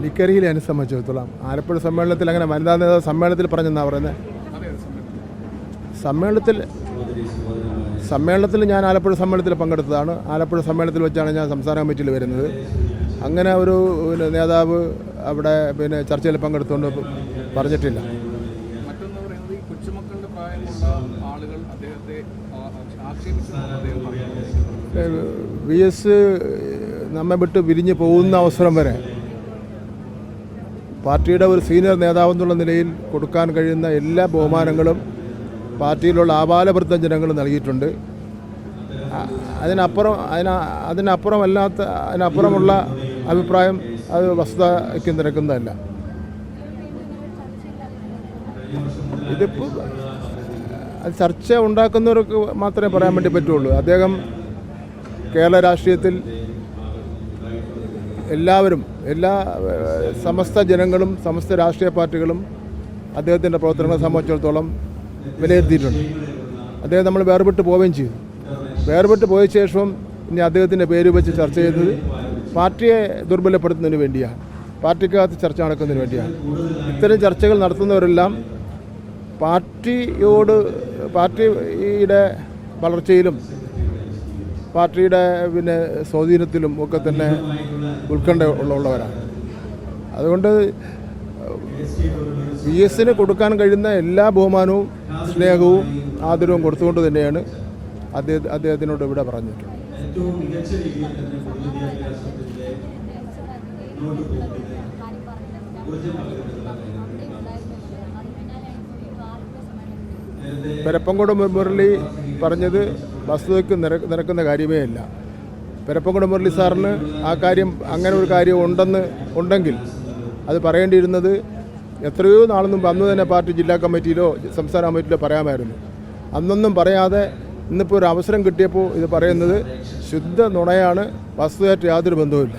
എനിക്കറിയില്ല എന്നെ സംബന്ധിച്ചിടത്തോളം. ആലപ്പുഴ സമ്മേളനത്തിൽ അങ്ങനെ വനിതാ നേതാവ് സമ്മേളനത്തിൽ പറഞ്ഞെന്നാ പറയുന്നത് സമ്മേളനത്തിൽ സമ്മേളനത്തിൽ ഞാൻ ആലപ്പുഴ സമ്മേളനത്തിൽ പങ്കെടുത്തതാണ്. ആലപ്പുഴ സമ്മേളനത്തിൽ വെച്ചാണ് ഞാൻ സംസ്ഥാന കമ്മിറ്റിയിൽ വരുന്നത്. അങ്ങനെ ഒരു പിന്നെ നേതാവ് അവിടെ പിന്നെ ചർച്ചയിൽ പങ്കെടുത്തുകൊണ്ട് പറഞ്ഞിട്ടില്ല. വി എസ് നമ്മെ വിട്ട് പിരിഞ്ഞു പോകുന്ന അവസരം വരെ പാർട്ടിയുടെ ഒരു സീനിയർ നേതാവെന്നുള്ള നിലയിൽ കൊടുക്കാൻ കഴിയുന്ന എല്ലാ ബഹുമാനങ്ങളും പാർട്ടിയിലുള്ള ആപാലവൃദ്ധ ജനങ്ങൾ നൽകിയിട്ടുണ്ട്. അതിനപ്പുറം അതിന അതിനപ്പുറമല്ലാത്ത അതിനപ്പുറമുള്ള അഭിപ്രായം അത് വസ്തുതയ്ക്ക് നിരക്കുന്നതല്ല. ഇതിപ്പോൾ അത് ചർച്ച ഉണ്ടാക്കുന്നവർക്ക് മാത്രമേ പറയാൻ വേണ്ടി പറ്റുള്ളൂ. അദ്ദേഹം കേരള രാഷ്ട്രീയത്തിൽ എല്ലാവരും എല്ലാ സമസ്ത ജനങ്ങളും സമസ്ത രാഷ്ട്രീയ പാർട്ടികളും അദ്ദേഹത്തിന്റെ പ്രവർത്തനങ്ങളെ സംബന്ധിച്ചിടത്തോളം വിലയിരുത്തിയിട്ടുണ്ട്. അദ്ദേഹം നമ്മൾ വേർപെട്ട് പോവുകയും ചെയ്തു. വേർപെട്ട് പോയ ശേഷവും ഇനി അദ്ദേഹത്തിന്റെ പേര് വെച്ച് ചർച്ച ചെയ്തത് പാർട്ടിയെ ദുർബലപ്പെടുത്തുന്നതിന് വേണ്ടിയാണ്. പാർട്ടിക്കകത്ത് ചർച്ച നടക്കുന്നതിന് വേണ്ടിയാണ്. ഇത്തരം ചർച്ചകൾ നടത്തുന്നവരെല്ലാം പാർട്ടിയോട് പാർട്ടിയുടെ വളർച്ചയിലും പാർട്ടിയുടെ പിന്നെ സ്വാധീനത്തിലും ഒക്കെ തന്നെ ഉത്കണ്ഠ ഉള്ള- ഉള്ളവരാണ്. അതുകൊണ്ട് വി എസിന് കൊടുക്കാൻ കഴിയുന്ന എല്ലാ ബഹുമാനവും സ്നേഹവും ആദരവും കൊടുത്തുകൊണ്ട് തന്നെയാണ് അദ്ദേഹം അദ്ദേഹത്തിനോട് ഇവിടെ പറഞ്ഞിട്ടുള്ളത് പെരപ്പങ്കോട് മുരളി പറഞ്ഞത് വസ്തുതയ്ക്ക് നിരക്ക് നിരക്കുന്ന കാര്യമേ അല്ല പെരപ്പങ്കോട് മുരളി സാറിന് ആ കാര്യം അങ്ങനെ ഒരു കാര്യം ഉണ്ടെന്ന് ഉണ്ടെങ്കിൽ അത് പറയേണ്ടിയിരുന്നത് എത്രയോ നാളൊന്നും അന്ന് തന്നെ പാർട്ടി ജില്ലാ കമ്മിറ്റിയിലോ സംസ്ഥാന കമ്മിറ്റിയിലോ പറയാമായിരുന്നു. അന്നൊന്നും പറയാതെ ഇന്നിപ്പോൾ ഒരു അവസരം കിട്ടിയപ്പോൾ ഇത് പറയുന്നത് ശുദ്ധ നുണയാണ് വസ്തുതയായിട്ട് യാതൊരു ബന്ധവുമില്ല.